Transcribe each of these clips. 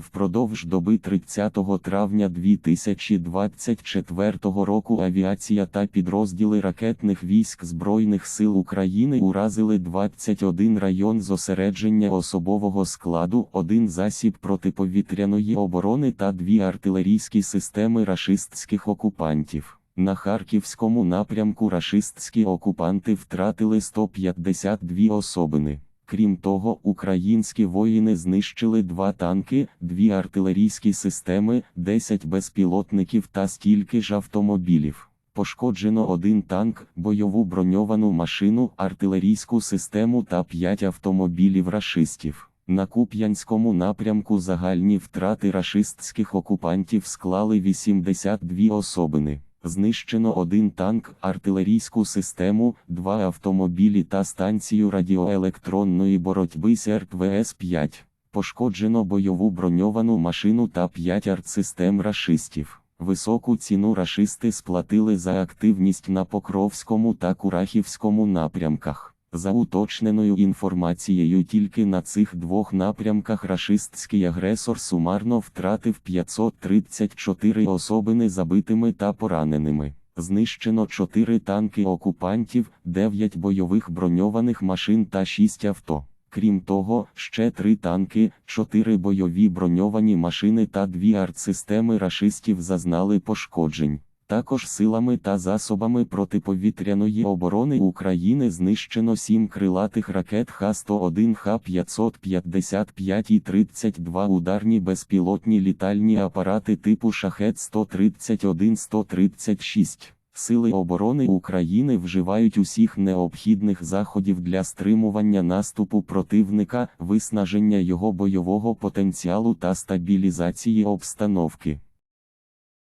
Впродовж доби 30 травня 2024 року авіація та підрозділи ракетних військ Збройних сил України уразили 21 район зосередження особового складу, один засіб протиповітряної оборони та дві артилерійські системи рашистських окупантів. На харківському напрямку рашистські окупанти втратили 152 особини. Крім того, українські воїни знищили два танки, дві артилерійські системи, 10 безпілотників та стільки ж автомобілів. Пошкоджено один танк, бойову броньовану машину, артилерійську систему та 5 автомобілів рашистів. На Куп'янському напрямку загальні втрати рашистських окупантів склали 82 особини. Знищено один танк, артилерійську систему, два автомобілі та станцію радіоелектронної боротьби СРТ-ВС-5. Пошкоджено бойову броньовану машину та 5 артсистем рашистів. Високу ціну рашисти сплатили за активність на Покровському та Курахівському напрямках. За уточненою інформацією, тільки на цих двох напрямках рашистський агресор сумарно втратив 534 особини забитими та пораненими. Знищено 4 танки окупантів, 9 бойових броньованих машин та 6 авто. Крім того, ще 3 танки, 4 бойові броньовані машини та 2 артсистеми рашистів зазнали пошкоджень. Також силами та засобами протиповітряної оборони України знищено 7 крилатих ракет Х-101, Х-555 і 32 ударні безпілотні літальні апарати типу Шахет-131-136. Сили оборони України вживають усіх необхідних заходів для стримування наступу противника, виснаження його бойового потенціалу та стабілізації обстановки.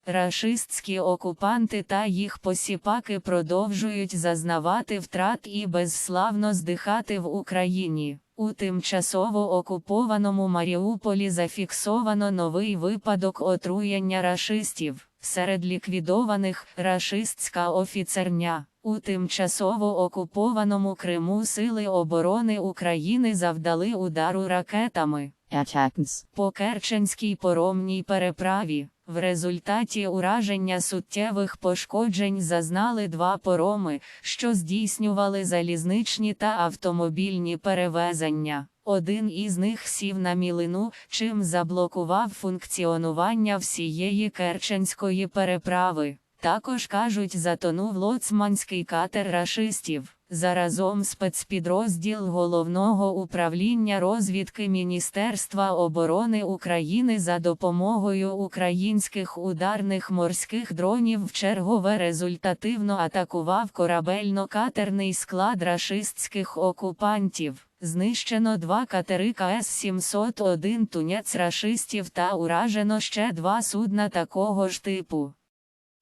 Рашистські окупанти та їх посіпаки продовжують зазнавати втрат і безславно здихати в Україні. У тимчасово окупованому Маріуполі зафіксовано новий випадок отруєння рашистів. Серед ліквідованих рашистська офіцерня. У тимчасово окупованому Криму Сили оборони України завдали удару ракетами Attacks. по Керченській поромній переправі. В результаті ураження суттєвих пошкоджень зазнали два пороми, що здійснювали залізничні та автомобільні перевезення. Один із них сів на мілину, чим заблокував функціонування всієї Керченської переправи. Також кажуть, затонув лоцманський катер рашистів. Заразом спецпідрозділ Головного управління розвідки Міністерства оборони України за допомогою українських ударних морських дронів вчергове результативно атакував корабельно-катерний склад рашистських окупантів. Знищено два катери КС-701 тунець рашистів та уражено ще два судна такого ж типу.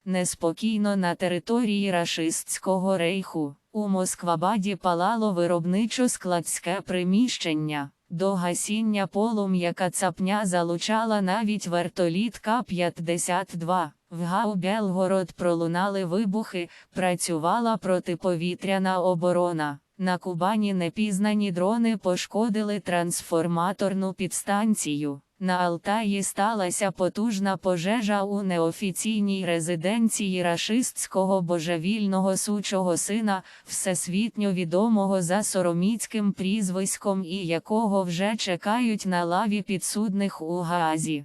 Неспокійно на території рашистського рейху. У Москвабаді палало виробничо-складське приміщення. До гасіння полум'я кацапня залучала навіть вертоліт К-52. В ГАУ Белгород пролунали вибухи, працювала протиповітряна оборона. На Кубані непізнані дрони пошкодили трансформаторну підстанцію. На Алтаї сталася потужна пожежа у неофіційній резиденції рашистського божевільного сучого сина, всесвітньо відомого за сороміцьким прізвиськом і якого вже чекають на лаві підсудних у Гаазі.